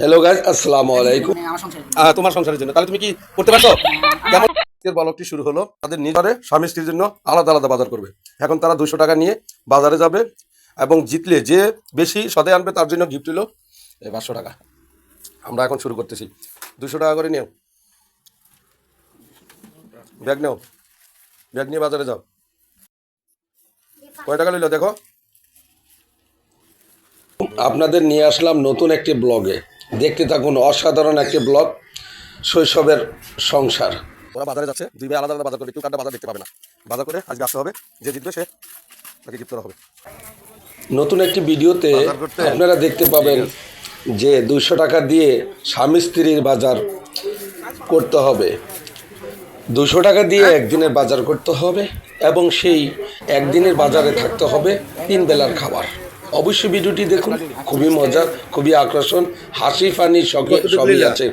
Hello guys আসসালামু আলাইকুম। আহ, তোমার সংসারের জন্য। তাহলে তুমি কি করতে পারছ? কেমন আজকের বলকটি শুরু হলো তাদের নিজরে স্বামী স্ত্রীর জন্য আলাদা আলাদা বাজার করবে। এখন তারা দুশো টাকা নিয়ে বাজারে যাবে এবং জিতলে যে বেশি সদাই আনবে তার জন্য গিফট হলো এই পাঁচশো টাকা। আমরা এখন শুরু করতেছি। দুশো টাকা করে নিও। ব্যাগ নেও। ব্যাগ নিয়ে বাজারে যাও। কয় টাকা লইলো দেখো? আপনাদের নিয়ে আসলাম নতুন একটি ব্লগে দেখতে থাকুন অসাধারণ একটি ব্লগ শৈশবের সংসার। ওরা বাজারে যাচ্ছে দুই ভাই আলাদা আলাদা বাজার করবে কেউ কারটা বাজার দেখতে পাবে না। বাজার করে আজকে আসতে হবে যে জিতবে সে তাকে গিফট করা হবে। নতুন একটি ভিডিওতে আপনারা দেখতে পাবেন যে দুইশো টাকা দিয়ে স্বামী স্ত্রীর বাজার করতে হবে। দুশো টাকা দিয়ে একদিনের বাজার করতে হবে এবং সেই একদিনের বাজারে থাকতে হবে তিন বেলার খাবার। অবশ্যই ভিডিওটি দেখুন খুবই মজার খুবই আকর্ষণ হাসি ফানি সবই সবই আছে।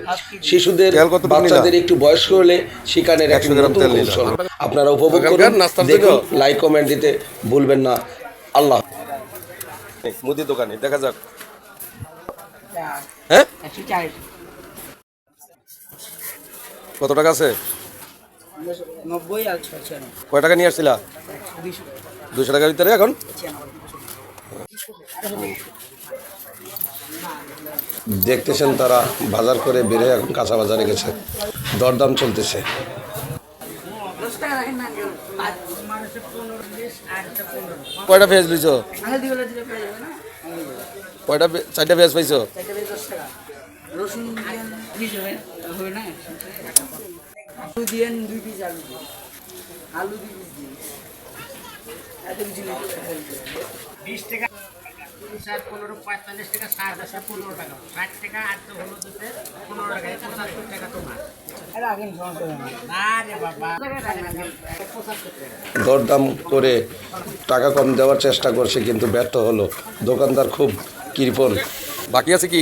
শিশুদের? বাচ্চাদের একটু বয়স্ক হলে সেখানের একটি 100 গ্রাম নতুন তেল নিলা। কৌশল আপনারা উপভোগ করুন দেখুন লাইক কমেন্ট দিতে ভুলবেন না। আল্লাহ মুদির দোকানে দেখা যাক। হ্যাঁ? কত টাকা আছে? কয় টাকা নিয়ে আসছিলা? দুশো টাকার ভিতরে এখন? দেখতেছেন তারা বাজার করে বেড়ে এখন কাঁচা বাজারে গেছে। দরদাম চলতেছে। কয়টা পেঁয়াজ লইছো? না কয়টা চারটা পেঁয়াজ পাইছো? আলু টাকা ষাট পনেরো পঁয়তাল্লিশ টাকা ষাট দশে পনেরো টাকা। ষাট টাকা আর তো হলো দিতে পনেরো টাকা পঁচাত্তর টাকা তোমার। না রে বাবা। পঁচাত্তর টাকা দরদাম করে টাকা কম দেওয়ার চেষ্টা করছে কিন্তু ব্যর্থ হলো। দোকানদার খুব কৃপণ। বাকি আছে কি?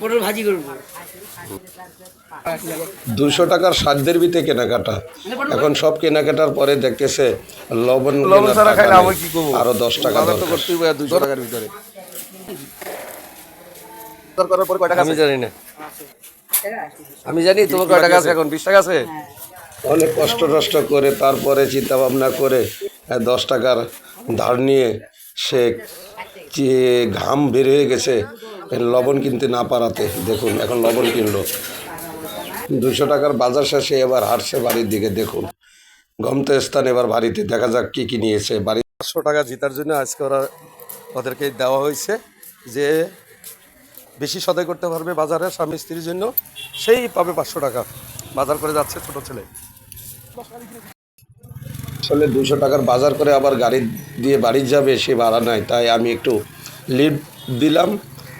পটল ভাজি করব। দুশো টাকার সাধ্যের ভিতরে কেনাকাটা। এখন সব কেনাকাটার পরে দেখতেছে লবণ আরও দশ টাকা দুশো টাকার ভিতরে। আমি জানি না। আমি জানি তোমার কয় টাকা আছে এখন? বিশ টাকা আছে? অনেক কষ্ট টষ্ট করে তারপরে চিন্তা ভাবনা করে দশ টাকার ধার নিয়ে সে যে ঘাম বের হয়ে গেছে? লবণ কিনতে না পারাতে। দেখুন, এখন লবণ কিনলো। দুশো টাকার বাজার শেষে এবার হাঁটছে বাড়ির দিকে, দেখুন। গন্তস্থান এবার বাড়িতে। দেখা যাক কি কি নিয়েছে। বাড়ি পাঁচশো টাকা জেতার জন্য আজকে ওরা ওদেরকে দেওয়া হয়েছে যে বেশি সদাই করতে পারবে বাজারে স্বামী স্ত্রীর জন্য। সেই পাবে পাঁচশো টাকা। বাজার করে যাচ্ছে ছোট ছেলে। আসলে দুশো টাকার বাজার করে আবার গাড়ি দিয়ে বাড়ি যাবে সে ভাড়া নাই, তাই আমি একটু লিভ দিলাম।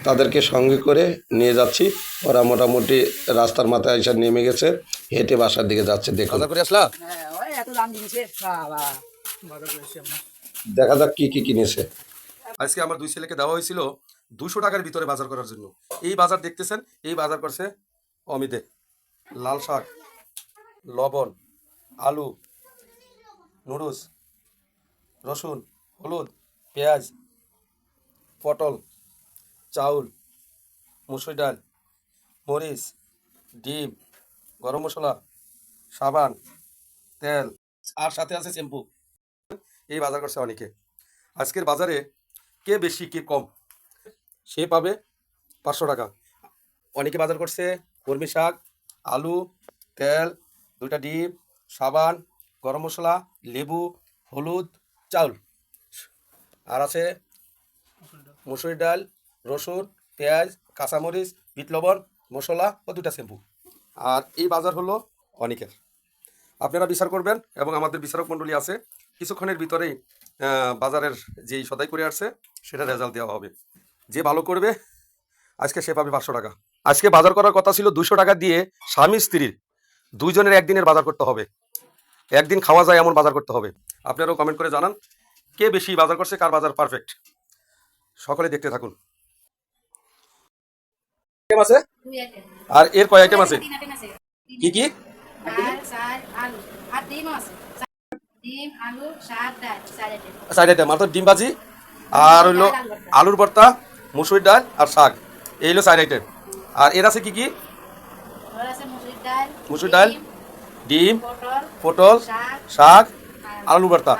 তাদেরকে সঙ্গে করে নিয়ে যাচ্ছি। ওরা মোটামুটি রাস্তার মাথায় এসে নেমে গেছে। হেঁটে বাসার দিকে যাচ্ছে দেখুন। বাজার করে আসলা? হ্যাঁ দেখা যাক কি কি কিনেছে। আজকে আমার দুই ছেলেকে দেওয়া হয়েছিল দুশো টাকার ভিতরে বাজার করার জন্য। এই বাজার দেখতেছেন? এই বাজার করছে অমিতে। লাল শাক লবণ আলু নুডলস রসুন হলুদ পেঁয়াজ পটল। চাউল, মুসুর ডাল, মরিচ, ডিম, গরম মশলা, সাবান, তেল, আর সাথে আছে শ্যাম্পু। এই বাজার করছে অনেকে। আজকের বাজারে কে বেশি, কে কম, সে পাবে পাঁচশো টাকা। অনেকে বাজার করছে কর্মী শাক, আলু, তেল দুটা ডিম, সাবান, গরম মশলা, লেবু, হলুদ, চাউল। আর আছে মুসুরি ডাল রসুন, পেঁয়াজ, কাঁচামরিচ, বিট লবণ, মশলা ও দুটা শ্যাম্পু। আর এই বাজার হলো অনেকের। আপনারা বিচার করবেন এবং আমাদের বিচারক মণ্ডলী আছে, কিছুক্ষণের ভিতরেই বাজারের যেই সদাই করে আসছে, সেটা রেজাল্ট দেওয়া হবে। যে ভালো করবে, আজকে সে পাবে পাঁচশো টাকা। আজকে বাজার করার কথা ছিল দুশো টাকা দিয়ে স্বামী স্ত্রীর। দুইজনের একদিনের বাজার করতে হবে। একদিন খাওয়া যায় এমন বাজার করতে হবে। আপনারাও কমেন্ট করে জানান, কে বেশি বাজার করছে, কার বাজার পারফেক্ট সকলে দেখতে থাকুন। আইটেম আছে? আর এর কয় আইটেম আছে? কি কি? আর সাইড আইটেম মাত্র ডিম ভাজি আর হইল আলুর ভর্তা। মুসুরির ডাল আর শাক। এই হলো সাইড আইটেম আর এর আছে কি কি? আছে ডাল ডিম, পটল শাক শাক আর আলু ভর্তা।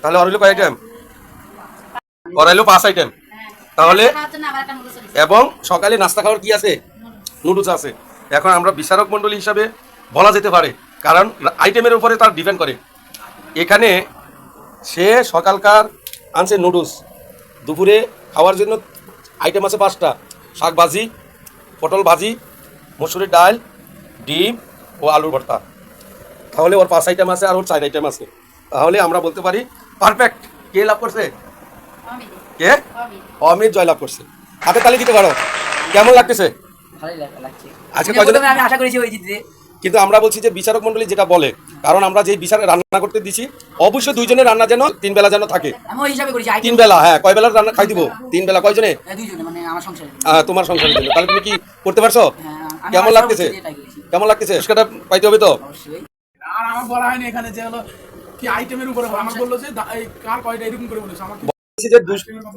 তাহলে আর হইল কয় আইটেম ওর হইল পাঁচ আইটেম তাহলে এবং সকালে নাস্তা খাওয়ার কি আছে? নুডলস আছে। এখন আমরা বিচারক মণ্ডলী হিসাবে বলা যেতে পারে কারণ আইটেমের উপরে তার ডিপেন্ড করে। এখানে সে সকালকার আনছে নুডলস দুপুরে খাওয়ার জন্য আইটেম আছে পাঁচটা। শাক ভাজি পটল ভাজি মসুরির ডাল ডিম ও আলুর ভর্তা। তাহলে ওর পাঁচ আইটেম আছে আর ওর চার আইটেম আছে। তাহলে আমরা বলতে পারি পারফেক্ট কে লাভ করছে? কে? অমিত। অমিত জয়লাভ করছে। হাতে তালি দিতে পারো। কেমন লাগতেছে? আজকে কয়জনে- প্রথমে আমি আশা করেছি ওই জিতবে কিন্তু আমরা বলছি যে বিচারক মন্ডলী যেটা বলে কারণ আমরা যে বিচারে রান্না করতে দিছি অবশ্যই দুইজনের রান্না যেন তিন বেলা যেন থাকে। তিন বেলা হ্যাঁ কয় বেলার রান্না খাই দিব? তিন বেলা। কয়জনে? দুইজনে মানে আমার তোমার সংসারের জন্য তাহলে তুমি কি করতে পারছ? হ্যাঁ, কেমন লাগতেছে। কেমন লাগতেছে? সেটা পাইতে হবে তো? আর আমার বলা হয়নি এখানে যে হলো কি আইটেমের উপরে বলা। আমাকে বলল যে কার কয়টা এরকম করে বলেছে আমাকে যে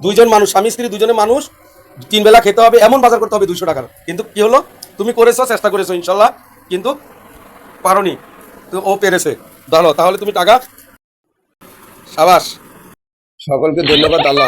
দুইজন মানুষ, স্বামী, স্ত্রী, দুজনে মানুষ তিন বেলা খেতে হবে, এমন বাজার করতে হবে দুইশো টাকার। কিন্তু কি হলো? তুমি করেছ, চেষ্টা করেছ, ইনশাল্লাহ, কিন্তু পারোনি। তো ও পেরেছে। ভালো তাহলে তুমি টাকা সাবাস। সকলকে ধন্যবাদ, আল্লাহ